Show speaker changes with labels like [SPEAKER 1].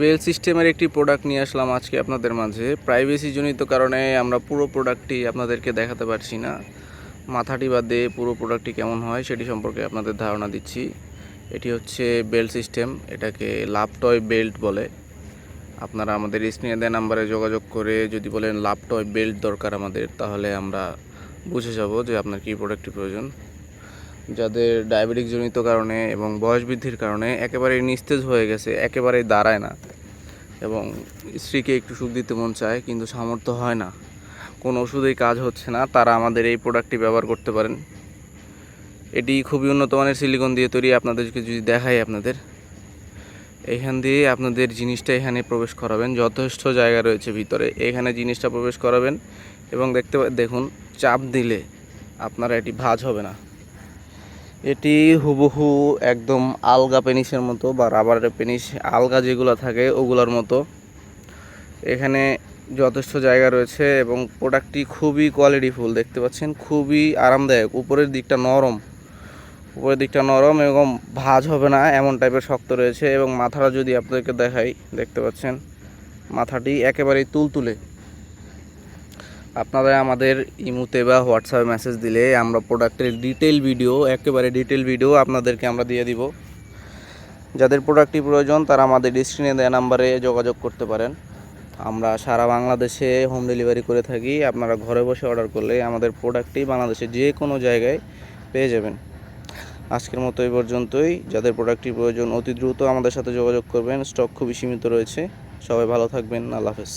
[SPEAKER 1] Bell সিস্টেমের একটি product নিয়ে আসলাম আজকে আপনাদের মাঝে। প্রাইভেসি জনিত কারণে আমরা পুরো প্রোডাক্টটি আপনাদেরকে দেখাতে পারছি না। মাথাটি বাদে পুরো প্রোডাক্টটি কেমন হয় সেটি সম্পর্কে আপনাদের ধারণা দিচ্ছি। এটি হচ্ছে বেল্ট সিস্টেম, এটাকে লাপটয় বেল্ট বলে। আপনারা আমাদের স্ক্রিনে দেওয়া নাম্বারে যোগাযোগ করে যদি বলেন লাপটয় বেল্ট দরকার আমাদের, তাহলে আমরা বুঝে যাব যে আপনার কী প্রোডাক্টটি প্রয়োজন। যাদের ডায়াবেটিক জনিত কারণে এবং বয়স বৃদ্ধির কারণে একেবারেই নিস্তেজ হয়ে গেছে, একেবারেই দাঁড়ায় না। এবং স্ত্রীকে একটু সুখ দিতে মন চায়, কিন্তু সামর্থ্য হয় না। কোনো ওষুধেই কাজ হচ্ছে না, তারা আমাদের এই প্রোডাক্টটি ব্যবহার করতে পারেন। এটি খুবই উন্নত মানের সিলিকন দিয়ে তৈরি, আপনাদেরকে যদি দেখাই আপনাদের। এইখান দিয়ে আপনাদের জিনিসটা এখানে প্রবেশ করাবেন, যথেষ্ট জায়গা রয়েছে ভিতরে। এখানে জিনিসটা প্রবেশ করাবেন এবং দেখতে দেখুন, চাপ দিলে আপনারা এটি ভাঁজ হবে না। এটি হুবহু একদম আলগা পেনিসের মতো বা রাবারের পেনিস, আলগা যেগুলো থাকে ওগুলোর মতো। এখানে যথেষ্ট জায়গা রয়েছে এবং প্রোডাক্টটি খুবই কোয়ালিটিফুল দেখতে পাচ্ছেন? খুবই আরামদায়ক। উপরের দিকটা নরম। উপরের দিকটা নরম এবং ভাঁজ হবে না, এমন টাইপের শক্ত রয়েছে এবং মাথাটা যদি আপনাদেরকে দেখাই, দেখতে পাচ্ছেন? মাথাটি একেবারেই তুলতুলে। আপনারা আমাদের ইমুতে বা হোয়াটসঅ্যাপে মেসেজ দিলে আমরা প্রোডাক্টের ডিটেল ভিডিও, একেবারে ডিটেল ভিডিও আপনাদেরকে আমরা দিয়ে দিব। যাদের প্রোডাক্টটি প্রয়োজন, তারা আমাদের স্ক্রিনে দেওয়া নাম্বারে যোগাযোগ করতে পারেন। আমরা সারা বাংলাদেশে হোম ডেলিভারি করে থাকি। আপনারা ঘরে বসে অর্ডার করলে আমাদের প্রোডাক্টটি বাংলাদেশে যে কোনো জায়গায় পেয়ে যাবেন। আজকের মতো এই পর্যন্তই। যাদের প্রোডাক্টটি প্রয়োজন, অতি দ্রুত আমাদের সাথে যোগাযোগ করবেন। স্টক খুবই সীমিত রয়েছে। সবাই ভালো থাকবেন। আল্লাহ হাফেজ।